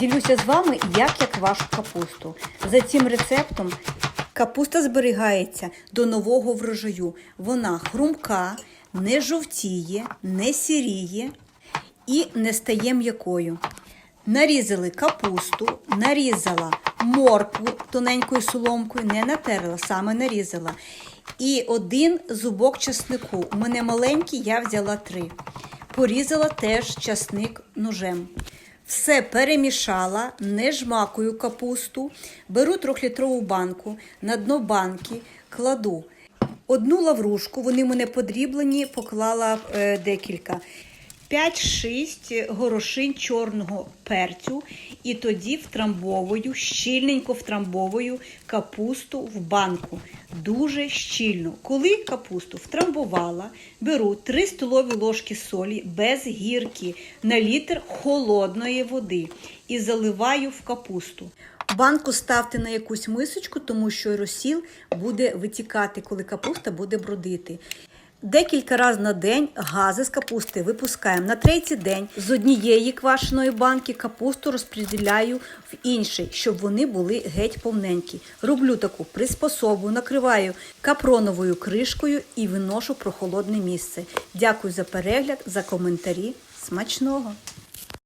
Ділюся з вами, як я квашу капусту. За цим рецептом капуста зберігається до нового врожаю. Вона хрумка, не жовтіє, не сіріє і не стає м'якою. Нарізали капусту, нарізала моркву тоненькою соломкою, не натерла, саме нарізала. І один зубок часнику. У мене маленький, я взяла три. Порізала теж часник ножем. Все перемішала, не жмакую капусту, беру трьохлітрову банку, на дно банки кладу одну лаврушку, вони мене подріблені, поклала е, декілька. 5-6 горошин чорного перцю, і тоді втрамбовую, щільненько втрамбовую капусту в банку. Дуже щільно. Коли капусту втрамбувала, беру 3 столові ложки солі без гірки на літр холодної води і заливаю в капусту. Банку ставте на якусь мисочку, тому що розсіл буде витікати, коли капуста буде бродити. Декілька разів на день гази з капусти випускаємо. На третій день з однієї квашеної банки капусту розподіляю в інший, щоб вони були геть повненькі. Роблю таку приспособу, накриваю капроновою кришкою і виношу в прохолодне місце. Дякую за перегляд, за коментарі. Смачного!